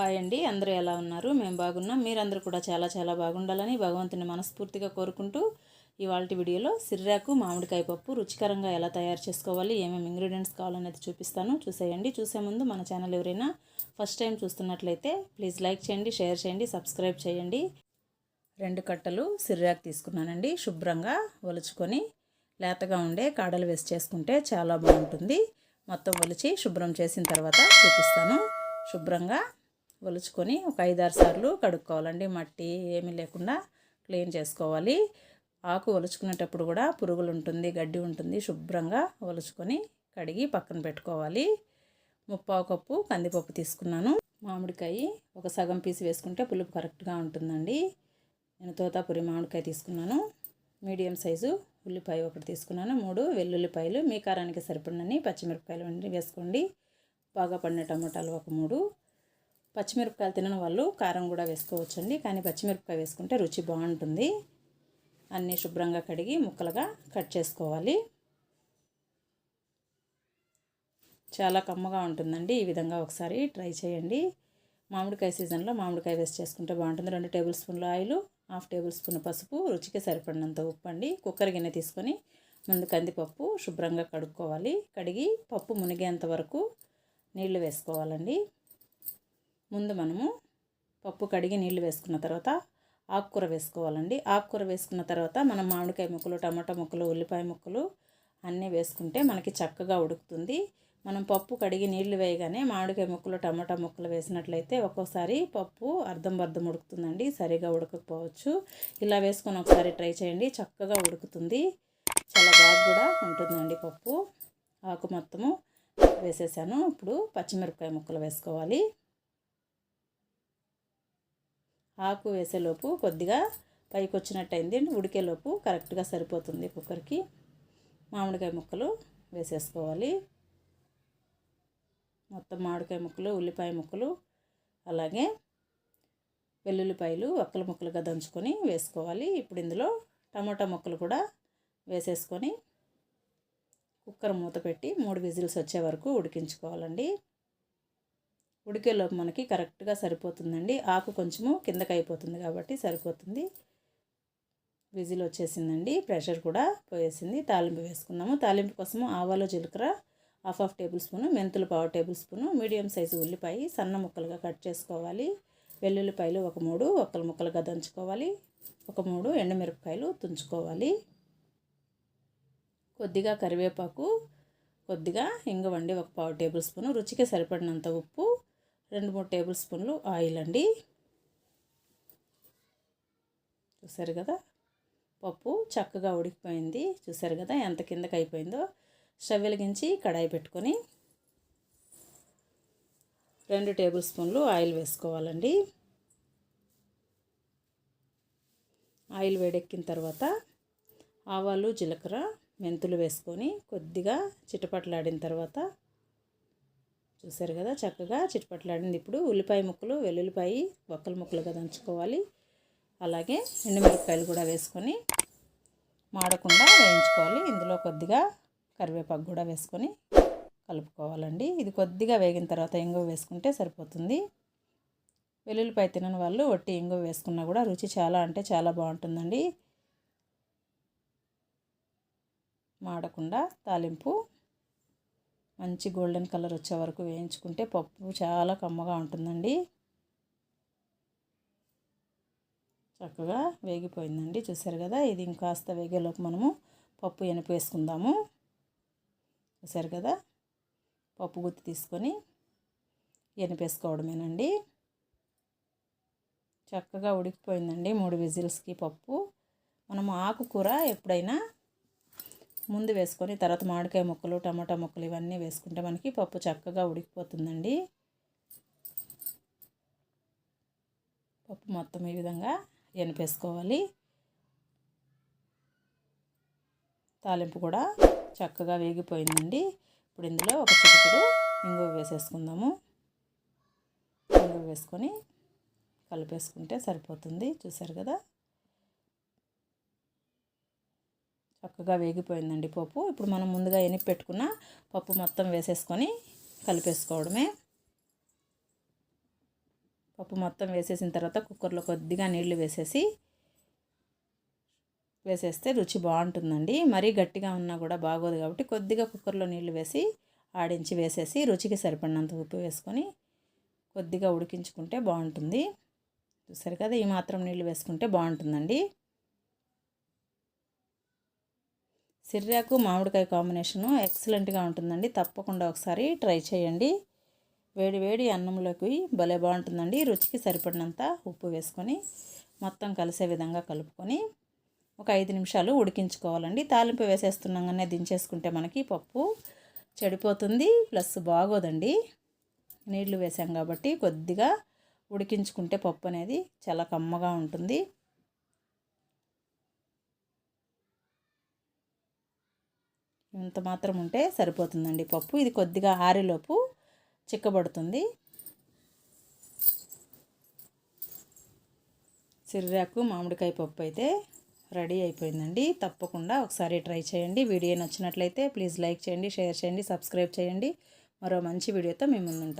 Hi అండి. అందరూ ఎలా ఉన్నారు? మేము బాగున్నాం. మీరందరూ కూడా చాలా చాలా బాగుండాలని భగవంతుని మనస్ఫూర్తిగా కోరుకుంటూ ఇవాళ వీడియోలో సిర్రాకు మామిడికాయ పప్పు రుచికరంగా ఎలా తయారు చేసుకోవాలి? ఏమేమి ఇంగ్రీడియంట్స్ కావాలనేది చూపిస్తాను. చూసేయండి. చూసే ముందు మన ఛానల్ ఎవరైనా ఫస్ట్ టైం చూస్తున్నట్లయితే ప్లీజ్ లైక్ చేయండి షేర్ చేయండి సబ్స్క్రైబ్ చేయండి. రెండు కట్టలు సిర్రాకు తీసుకున్నానండి. శుభ్రంగా ఒలుచుకొని లేతగా ఉండే కాడలు వేసి చేసుకుంటే చాలా బాగుంటుంది. మొత్తం ఒలిచి శుభ్రం చేసిన తర్వాత చూపిస్తాను. శుభ్రంగా ఒలుచుకొని ఒక ఐదారు సార్లు కడుక్కోవాలండి. మట్టి ఏమీ లేకుండా క్లీన్ చేసుకోవాలి. ఆకు ఒలుచుకునేటప్పుడు కూడా పురుగులు ఉంటుంది గడ్డి ఉంటుంది. శుభ్రంగా ఒలుచుకొని కడిగి పక్కన పెట్టుకోవాలి. ముప్పావు కప్పు కందిపప్పు తీసుకున్నాను. మామిడికాయ ఒక సగం పీసు వేసుకుంటే పులుపు కరెక్ట్గా ఉంటుందండి. నేను తోతాపురి మామిడికాయ తీసుకున్నాను. మీడియం సైజు ఉల్లిపాయ ఒకటి తీసుకున్నాను. మూడు వెల్లుల్లిపాయలు మీ కారానికి సరిపడినని పచ్చిమిరపకాయలు వేసుకోండి. బాగా పండిన టమాటాలు ఒక మూడు పచ్చిమిరపకాయలు తినని వాళ్ళు కారం కూడా వేసుకోవచ్చండి. కానీ పచ్చిమిరపకాయ వేసుకుంటే రుచి బాగుంటుంది. అన్నీ శుభ్రంగా కడిగి ముక్కలుగా కట్ చేసుకోవాలి. చాలా కమ్మగా ఉంటుందండి. ఈ విధంగా ఒకసారి ట్రై చేయండి. మామిడికాయ సీజన్లో మామిడికాయ వేస్ట్ చేసుకుంటే బాగుంటుంది. రెండు టేబుల్ స్పూన్ల ఆయిల్ హాఫ్ టేబుల్ స్పూన్ పసుపు రుచికి సరిపడినంత ఉప్పు అండి. కుక్కర్ గిన్నె తీసుకొని ముందు కందిపప్పు శుభ్రంగా కడుక్కోవాలి. కడిగి పప్పు మునిగేంత వరకు నీళ్ళు వేసుకోవాలండి. ముందు మనము పప్పు కడిగి నీళ్ళు వేసుకున్న తర్వాత ఆకుకూర వేసుకోవాలండి. ఆకుకూర వేసుకున్న తర్వాత మనం మామిడికాయ ముక్కలు టమాటా ముక్కలు ఉల్లిపాయ ముక్కలు అన్నీ వేసుకుంటే మనకి చక్కగా ఉడుకుతుంది. మనం పప్పు కడిగి నీళ్ళు వేయగానే మామిడికాయ ముక్కలు టమాటా ముక్కలు వేసినట్లయితే ఒక్కోసారి పప్పు అర్ధం అర్ధం ఉడుకుతుందండి. సరిగా ఉడకకపోవచ్చు ఇలా వేసుకొని ఒకసారి ట్రై చేయండి. చక్కగా ఉడుకుతుంది. చాలా బాగా కూడా ఉంటుందండి పప్పు. ఆకు మొత్తము వేసేసాను. ఇప్పుడు పచ్చిమిరపకాయ ముక్కలు వేసుకోవాలి. ఆకు వేసేలోపు కొద్దిగా పైకి వచ్చినట్టయింది ఉడికేలోపు కరెక్ట్గా సరిపోతుంది కుక్కర్కి. మామిడికాయ ముక్కలు వేసేసుకోవాలి. మొత్తం మామిడికాయ ముక్కలు ఉల్లిపాయ ముక్కలు అలాగే వెల్లుల్లిపాయలు ఒక్కల ముక్కలుగా దంచుకొని వేసుకోవాలి. ఇప్పుడు ఇందులో టమాటా ముక్కలు కూడా వేసేసుకొని కుక్కర్ మూత పెట్టి మూడు విజిల్స్ వచ్చే వరకు ఉడికించుకోవాలండి. ఉడికేలోపు మనకి కరెక్ట్గా సరిపోతుందండి. ఆకు కొంచెము కిందకి అయిపోతుంది కాబట్టి సరిపోతుంది. విజిల్ వచ్చేసిందండి. ప్రెషర్ కూడా పోయేసింది. తాలింపు వేసుకుందాము తాలింపు కోసము ఆవాలు జీలకర్ర హాఫ్ హాఫ్ టేబుల్ స్పూను మెంతులు పావు టేబుల్ స్పూను మీడియం సైజు ఉల్లిపాయ సన్న ముక్కలుగా కట్ చేసుకోవాలి. వెల్లుల్లిపాయలు ఒక మూడు ఒక్కల ముక్కలుగా దంచుకోవాలి. ఒక మూడు ఎండుమిరపకాయలు తుంచుకోవాలి. కొద్దిగా కరివేపాకు కొద్దిగా ఇంగవండి ఒక పావు టేబుల్ స్పూను రుచికి సరిపడినంత ఉప్పు రెండు మూడు టేబుల్ స్పూన్లు ఆయిల్ అండి. చూసారు కదా? పప్పు చక్కగా ఉడికిపోయింది. చూసారు కదా ఎంత కిందకి అయిపోయిందో? స్టవ్ వెలిగించి కడాయి పెట్టుకొని రెండు టేబుల్ స్పూన్లు ఆయిల్ వేసుకోవాలండి. ఆయిల్ వేడెక్కిన తర్వాత ఆవాలు జీలకర్ర మెంతులు వేసుకొని కొద్దిగా చిటపట్లాడిన తర్వాత చూసారు కదా చక్కగా చిట్పట్లాడింది. ఇప్పుడు ఉల్లిపాయ ముక్కలు వెల్లుల్లిపాయ ఒక్కల ముక్కలుగా దంచుకోవాలి. అలాగే ఎండుమిరపకాయలు కూడా వేసుకొని మాడకుండా వేయించుకోవాలి. ఇందులో కొద్దిగా కరివేపాకు కూడా వేసుకొని కలుపుకోవాలండి. ఇది కొద్దిగా వేగిన తర్వాత ఇంగువ వేసుకుంటే సరిపోతుంది. వెల్లుల్లిపాయ తినని వాళ్ళు వట్టి ఇంగువ వేసుకున్నా కూడా రుచి చాలా అంటే చాలా బాగుంటుందండి. మాడకుండా తాలింపు మంచి గోల్డెన్ కలర్ వచ్చే వరకు వేయించుకుంటే పప్పు చాలా కమ్మగా ఉంటుందండి. చక్కగా వేగిపోయిందండి. చూసారు కదా ఇది ఇంకాస్త వేగేలోపు మనము పప్పు ఎనుపు వేసుకుందాము. చూసారు కదా పప్పు గుత్తి తీసుకొని ఎనిపేసుకోవడమేనండి చక్కగా ఉడికిపోయిందండి మూడు విజిల్స్కి పప్పు. మనం ఆకుకూర ఎప్పుడైనా ముందు వేసుకొని తర్వాత మామిడికాయ ముక్కలు టమాటా ముక్కలు ఇవన్నీ వేసుకుంటే మనకి పప్పు చక్కగా ఉడికిపోతుందండి. పప్పు మొత్తం ఈ విధంగా ఎనిపేసుకోవాలి. తాలింపు కూడా చక్కగా వేగిపోయిందండి. ఇప్పుడు ఇందులో ఒక చిటికెడు ఇంగువ వేసేసుకుందాము. ఇంగువ వేసుకొని కలిపేసుకుంటే సరిపోతుంది. చూసారు కదా? చక్కగా వేగిపోయిందండి పప్పు. ఇప్పుడు మనం ముందుగా ఎనిపి పెట్టుకున్న పప్పు మొత్తం వేసేసుకొని కలిపేసుకోవడమే. పప్పు మొత్తం వేసేసిన తర్వాత కుక్కర్లో కొద్దిగా నీళ్ళు వేసేసి వేసేస్తే రుచి బాగుంటుందండి. మరీ గట్టిగా ఉన్నా కూడా బాగోదు కాబట్టి కొద్దిగా కుక్కర్లో నీళ్ళు వేసి ఆడించి వేసేసి రుచికి సరిపడినంత ఉప్పు వేసుకొని కొద్దిగా ఉడికించుకుంటే బాగుంటుంది. చూసారు కదా ఈ మాత్రం నీళ్ళు వేసుకుంటే బాగుంటుందండి. సిర్రాకు మామిడికాయ కాంబినేషను ఎక్సలెంట్గా ఉంటుందండి. తప్పకుండా ఒకసారి ట్రై చేయండి. వేడి వేడి అన్నంలోకి భలే బాగుంటుందండి. రుచికి సరిపడినంత ఉప్పు వేసుకొని మొత్తం కలిసే విధంగా కలుపుకొని ఒక ఐదు నిమిషాలు ఉడికించుకోవాలండి. తాలింపు వేసేస్తున్నాగానే దించేసుకుంటే మనకి పప్పు చెడిపోతుంది ప్లస్ బాగోదండి. నీళ్ళు వేసాం కాబట్టి కొద్దిగా ఉడికించుకుంటే పప్పు అనేది చాలా కమ్మగా ఉంటుంది. ఇంత మాత్రం ఉంటే సరిపోతుందండి పప్పు. ఇది కొద్దిగా ఆరిలోపు చిక్కబడుతుంది. సిర్రాకు మామిడికాయ పప్పు అయితే రెడీ అయిపోయిందండి. తప్పకుండా ఒకసారి ట్రై చేయండి. వీడియో నచ్చినట్లయితే ప్లీజ్ లైక్ చేయండి షేర్ చేయండి సబ్స్క్రైబ్ చేయండి. మరో మంచి వీడియోతో మేము ముందుంటాం.